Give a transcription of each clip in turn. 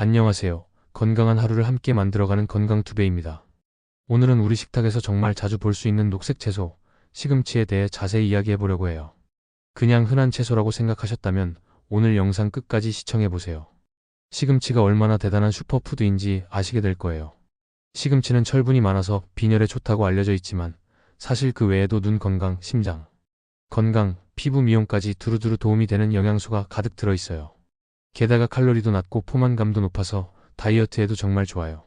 안녕하세요. 건강한 하루를 함께 만들어가는 건강투베입니다. 오늘은 우리 식탁에서 정말 자주 볼 수 있는 녹색 채소, 시금치에 대해 자세히 이야기해 보려고 해요. 그냥 흔한 채소라고 생각하셨다면 오늘 영상 끝까지 시청해 보세요. 시금치가 얼마나 대단한 슈퍼푸드인지 아시게 될 거예요. 시금치는 철분이 많아서 빈혈에 좋다고 알려져 있지만 사실 그 외에도 눈 건강, 심장, 건강, 피부 미용까지 두루두루 도움이 되는 영양소가 가득 들어 있어요. 게다가 칼로리도 낮고 포만감도 높아서 다이어트에도 정말 좋아요.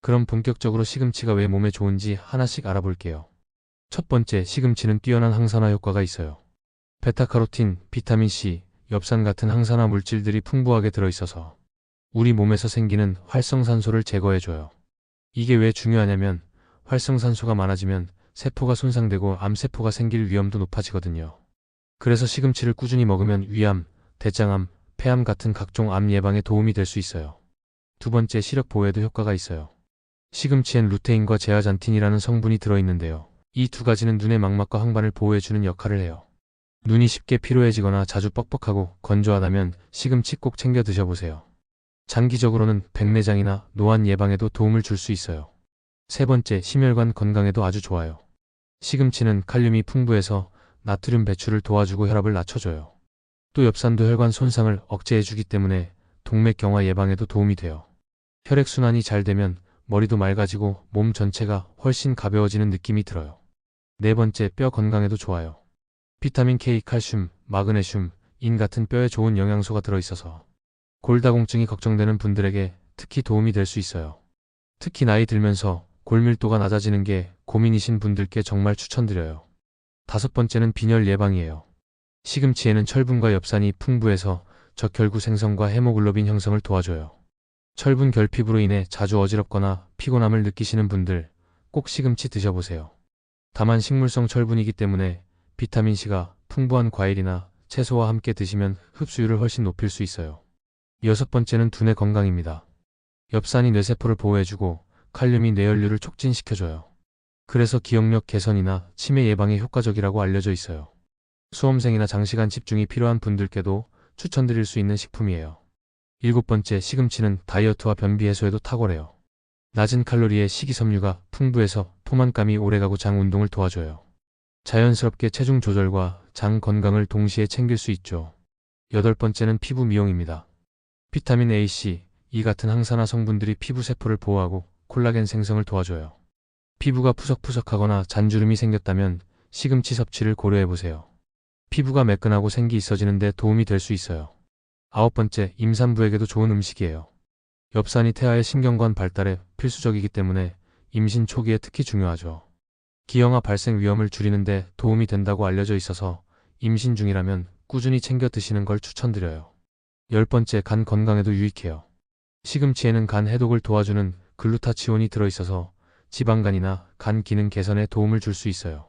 그럼 본격적으로 시금치가 왜 몸에 좋은지 하나씩 알아볼게요. 첫 번째, 시금치는 뛰어난 항산화 효과가 있어요. 베타카로틴, 비타민C, 엽산 같은 항산화 물질들이 풍부하게 들어있어서 우리 몸에서 생기는 활성산소를 제거해줘요. 이게 왜 중요하냐면 활성산소가 많아지면 세포가 손상되고 암세포가 생길 위험도 높아지거든요. 그래서 시금치를 꾸준히 먹으면 위암, 대장암, 폐암 같은 각종 암 예방에 도움이 될 수 있어요. 두 번째, 시력 보호에도 효과가 있어요. 시금치엔 루테인과 제아잔틴이라는 성분이 들어있는데요. 이 두 가지는 눈의 망막과 항반을 보호해주는 역할을 해요. 눈이 쉽게 피로해지거나 자주 뻑뻑하고 건조하다면 시금치 꼭 챙겨 드셔보세요. 장기적으로는 백내장이나 노안 예방에도 도움을 줄 수 있어요. 세 번째, 심혈관 건강에도 아주 좋아요. 시금치는 칼륨이 풍부해서 나트륨 배출을 도와주고 혈압을 낮춰줘요. 또 엽산도 혈관 손상을 억제해주기 때문에 동맥경화 예방에도 도움이 돼요. 혈액순환이 잘 되면 머리도 맑아지고 몸 전체가 훨씬 가벼워지는 느낌이 들어요. 네 번째, 뼈 건강에도 좋아요. 비타민 K, 칼슘, 마그네슘, 인 같은 뼈에 좋은 영양소가 들어있어서 골다공증이 걱정되는 분들에게 특히 도움이 될 수 있어요. 특히 나이 들면서 골밀도가 낮아지는 게 고민이신 분들께 정말 추천드려요. 다섯 번째는 빈혈 예방이에요. 시금치에는 철분과 엽산이 풍부해서 적혈구 생성과 헤모글로빈 형성을 도와줘요. 철분 결핍으로 인해 자주 어지럽거나 피곤함을 느끼시는 분들 꼭 시금치 드셔보세요. 다만 식물성 철분이기 때문에 비타민C가 풍부한 과일이나 채소와 함께 드시면 흡수율을 훨씬 높일 수 있어요. 여섯 번째는 두뇌 건강입니다. 엽산이 뇌세포를 보호해주고 칼륨이 뇌혈류를 촉진시켜줘요. 그래서 기억력 개선이나 치매 예방에 효과적이라고 알려져 있어요. 수험생이나 장시간 집중이 필요한 분들께도 추천드릴 수 있는 식품이에요. 일곱 번째, 시금치는 다이어트와 변비 해소에도 탁월해요. 낮은 칼로리의 식이섬유가 풍부해서 포만감이 오래가고 장 운동을 도와줘요. 자연스럽게 체중 조절과 장 건강을 동시에 챙길 수 있죠. 여덟 번째는 피부 미용입니다. 비타민 A, C, E 같은 항산화 성분들이 피부 세포를 보호하고 콜라겐 생성을 도와줘요. 피부가 푸석푸석하거나 잔주름이 생겼다면 시금치 섭취를 고려해보세요. 피부가 매끈하고 생기 있어지는데 도움이 될 수 있어요. 아홉 번째, 임산부에게도 좋은 음식이에요. 엽산이 태아의 신경관 발달에 필수적이기 때문에 임신 초기에 특히 중요하죠. 기형아 발생 위험을 줄이는데 도움이 된다고 알려져 있어서 임신 중이라면 꾸준히 챙겨 드시는 걸 추천드려요. 열 번째, 간 건강에도 유익해요. 시금치에는 간 해독을 도와주는 글루타치온이 들어있어서 지방간이나 간 기능 개선에 도움을 줄 수 있어요.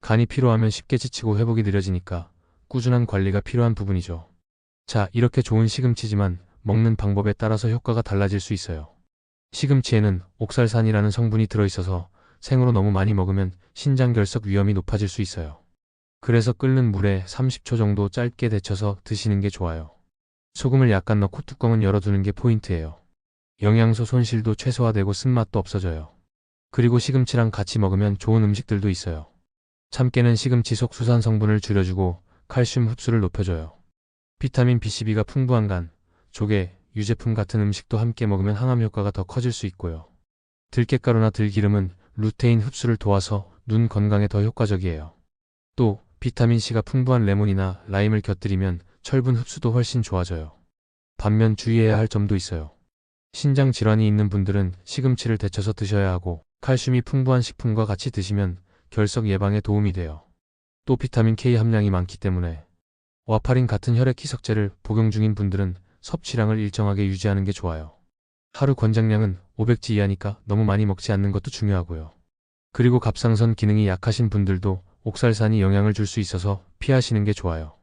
간이 피로하면 쉽게 지치고 회복이 느려지니까 꾸준한 관리가 필요한 부분이죠. 자, 이렇게 좋은 시금치지만 먹는 방법에 따라서 효과가 달라질 수 있어요. 시금치에는 옥살산이라는 성분이 들어있어서 생으로 너무 많이 먹으면 신장 결석 위험이 높아질 수 있어요. 그래서 끓는 물에 30초 정도 짧게 데쳐서 드시는 게 좋아요. 소금을 약간 넣고 뚜껑은 열어두는 게 포인트예요. 영양소 손실도 최소화되고 쓴맛도 없어져요. 그리고 시금치랑 같이 먹으면 좋은 음식들도 있어요. 참깨는 시금치 속 수산 성분을 줄여주고 칼슘 흡수를 높여줘요. 비타민 B12가 풍부한 간, 조개, 유제품 같은 음식도 함께 먹으면 항암 효과가 더 커질 수 있고요. 들깨가루나 들기름은 루테인 흡수를 도와서 눈 건강에 더 효과적이에요. 또 비타민C가 풍부한 레몬이나 라임을 곁들이면 철분 흡수도 훨씬 좋아져요. 반면 주의해야 할 점도 있어요. 신장 질환이 있는 분들은 시금치를 데쳐서 드셔야 하고 칼슘이 풍부한 식품과 같이 드시면 결석 예방에 도움이 돼요. 또 비타민 K 함량이 많기 때문에 와파린 같은 혈액 희석제를 복용 중인 분들은 섭취량을 일정하게 유지하는 게 좋아요. 하루 권장량은 500지 이하니까 너무 많이 먹지 않는 것도 중요하고요. 그리고 갑상선 기능이 약하신 분들도 옥살산이 영향을 줄 수 있어서 피하시는 게 좋아요.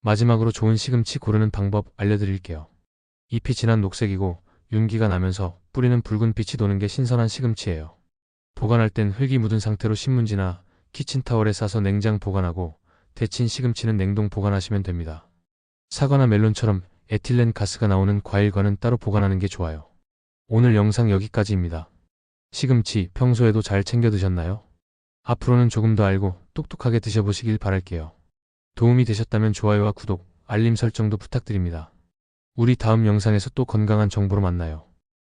마지막으로 좋은 시금치 고르는 방법 알려드릴게요. 잎이 진한 녹색이고 윤기가 나면서 뿌리는 붉은 빛이 도는 게 신선한 시금치예요. 보관할 땐 흙이 묻은 상태로 신문지나 키친타월에 싸서 냉장 보관하고 데친 시금치는 냉동 보관하시면 됩니다. 사과나 멜론처럼 에틸렌 가스가 나오는 과일과는 따로 보관하는 게 좋아요. 오늘 영상 여기까지입니다. 시금치 평소에도 잘 챙겨 드셨나요? 앞으로는 조금 더 알고 똑똑하게 드셔보시길 바랄게요. 도움이 되셨다면 좋아요와 구독, 알림 설정도 부탁드립니다. 우리 다음 영상에서 또 건강한 정보로 만나요.